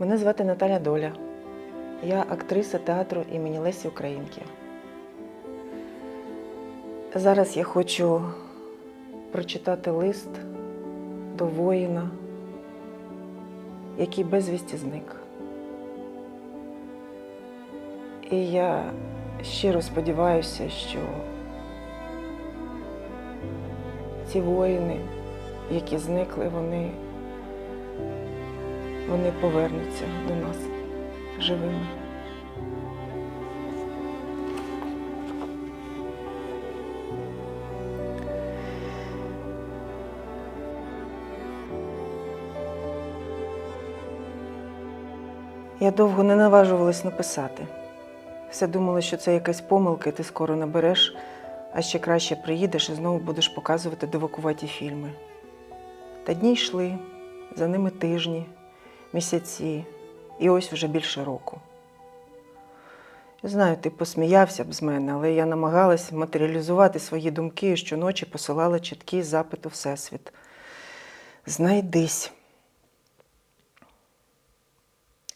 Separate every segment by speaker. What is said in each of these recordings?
Speaker 1: Мене звати Наталя Доля. Я актриса театру імені Лесі Українки. Зараз я хочу прочитати лист до воїна, який безвісті зник. І я щиро сподіваюся, що ці воїни, які зникли, вони, вони повернуться до нас живими. Я довго не наважувалась написати. Все думала, що це якась помилка, і ти скоро набереш, а ще краще приїдеш і знову будеш показувати дивакуваті фільми. Та дні йшли, за ними тижні, місяці, і ось вже більше року. Знаю, ти посміявся б з мене, але я намагалась матеріалізувати свої думки і щоночі посилала чіткий запит у Всесвіт. Знайдись.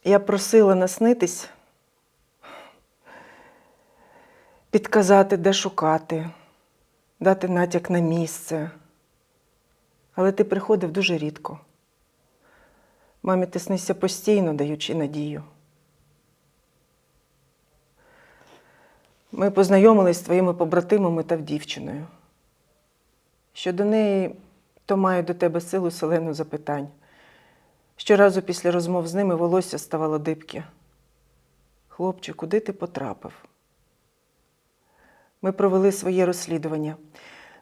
Speaker 1: Я просила наснитись, підказати, де шукати, дати натяк на місце. Але ти приходив дуже рідко. Мамі ти снишся постійно, даючи надію. Ми познайомились з твоїми побратимами та дівчиною. Щодо неї, то маю до тебе силу селену запитань. Щоразу після розмов з ними волосся ставало дибке. Хлопче, куди ти потрапив? Ми провели своє розслідування.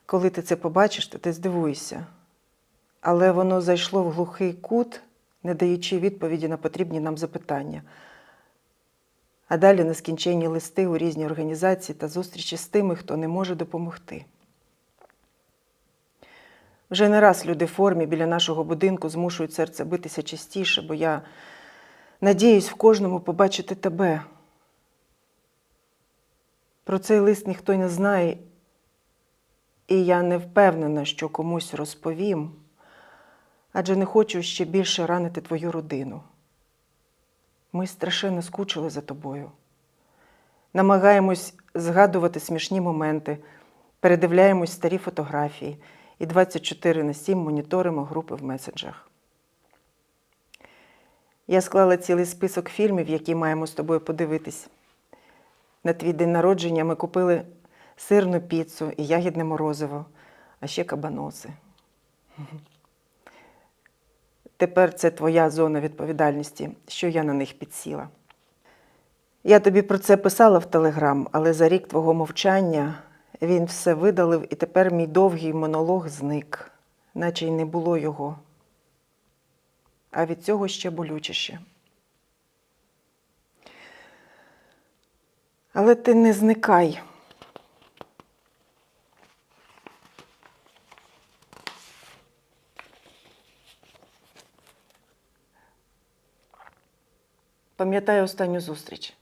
Speaker 1: Коли ти це побачиш, то ти здивуєшся. Але воно зайшло в глухий кут, не даючи відповіді на потрібні нам запитання. А далі нескінченні листи у різні організації та зустрічі з тими, хто не може допомогти. Вже не раз люди в формі біля нашого будинку змушують серце битися частіше, бо я надіюсь в кожному побачити тебе. Про цей лист ніхто не знає, і я не впевнена, що комусь розповім, адже не хочу ще більше ранити твою родину. Ми страшенно скучили за тобою. Намагаємось згадувати смішні моменти, передивляємось старі фотографії і 24 на 7 моніторимо групи в меседжах. Я склала цілий список фільмів, які маємо з тобою подивитись. На твій день народження ми купили сирну піцу і ягідне морозиво, а ще кабаноси. Тепер це твоя зона відповідальності, що я на них підсіла. Я тобі про це писала в Телеграм, але за рік твого мовчання він все видалив, і тепер мій довгий монолог зник, наче й не було його. А від цього ще болючіше. Але ти не зникай. Пам'ятаю останню зустріч.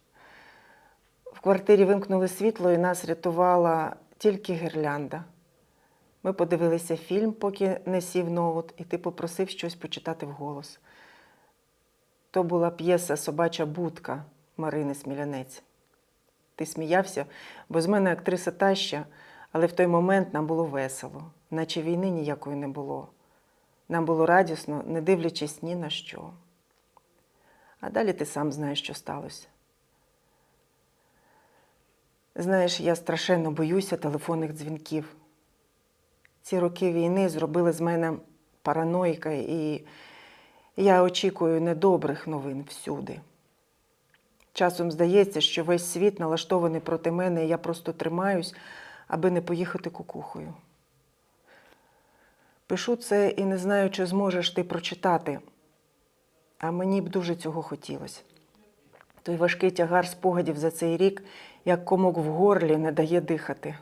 Speaker 1: В квартирі вимкнули світло і нас рятувала тільки гірлянда. Ми подивилися фільм, поки не сів ноут, і ти попросив щось почитати вголос. То була п'єса Собача будка Марини Смілянець. Ти сміявся, бо з мене актриса таща, але в той момент нам було весело, наче війни ніякої не було. Нам було радісно, не дивлячись ні на що. А далі ти сам знаєш, що сталося. Знаєш, я страшенно боюся телефонних дзвінків. Ці роки війни зробили з мене параноїка, і я очікую недобрих новин всюди. Часом здається, що весь світ налаштований проти мене, і я просто тримаюсь, аби не поїхати кукухою. Пишу це і не знаю, чи зможеш ти прочитати, а мені б дуже цього хотілося. Той важкий тягар спогадів за цей рік, як комок в горлі, не дає дихати.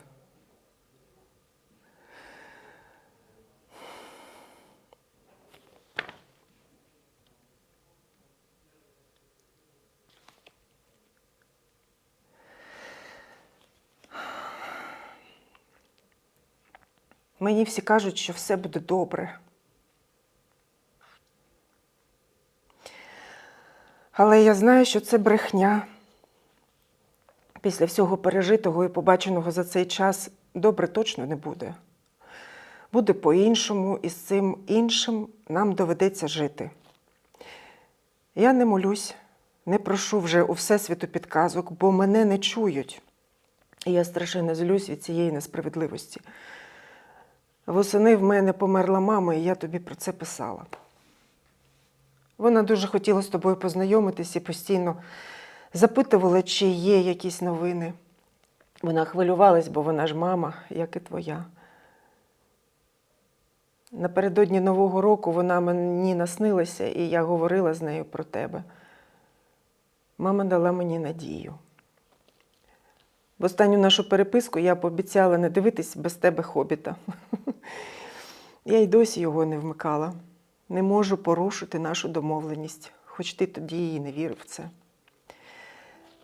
Speaker 1: Мені всі кажуть, що все буде добре. Але я знаю, що це брехня. Після всього пережитого і побаченого за цей час добре точно не буде. Буде по-іншому, і з цим іншим нам доведеться жити. Я не молюсь, не прошу вже у Всесвіту підказок, бо мене не чують. І я страшенно злюсь від цієї несправедливості. Восени в мене померла мама, і я тобі про це писала. Вона дуже хотіла з тобою познайомитись і постійно запитувала, чи є якісь новини. Вона хвилювалась, бо вона ж мама, як і твоя. Напередодні Нового року вона мені наснилася, і я говорила з нею про тебе. Мама дала мені надію. В останню нашу переписку я пообіцяла не дивитись без тебе хобіта. Я й досі його не вмикала. Не можу порушити нашу домовленість, хоч ти тоді і не вірив в це.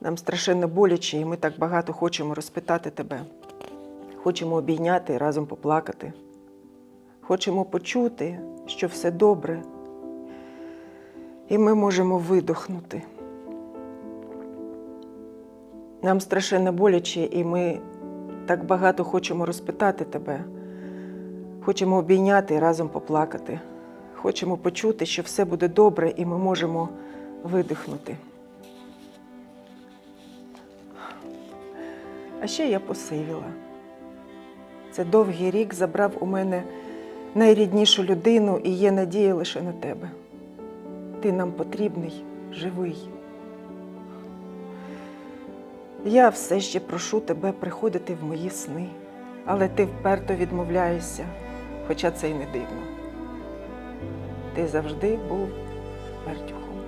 Speaker 1: Нам страшенно боляче, і ми так багато хочемо розпитати тебе. Хочемо обійняти і разом поплакати. Хочемо почути, що все добре, і ми можемо видохнути. Нам страшенно боляче, і ми так багато хочемо розпитати тебе. Хочемо обійняти і разом поплакати. Хочемо почути, що все буде добре, і ми можемо видихнути. А ще я посивіла. Це довгий рік забрав у мене найріднішу людину, і є надія лише на тебе. Ти нам потрібний, живий. Я все ще прошу тебе приходити в мої сни, але ти вперто відмовляєшся, хоча це й не дивно ти завжди був Мертюхом.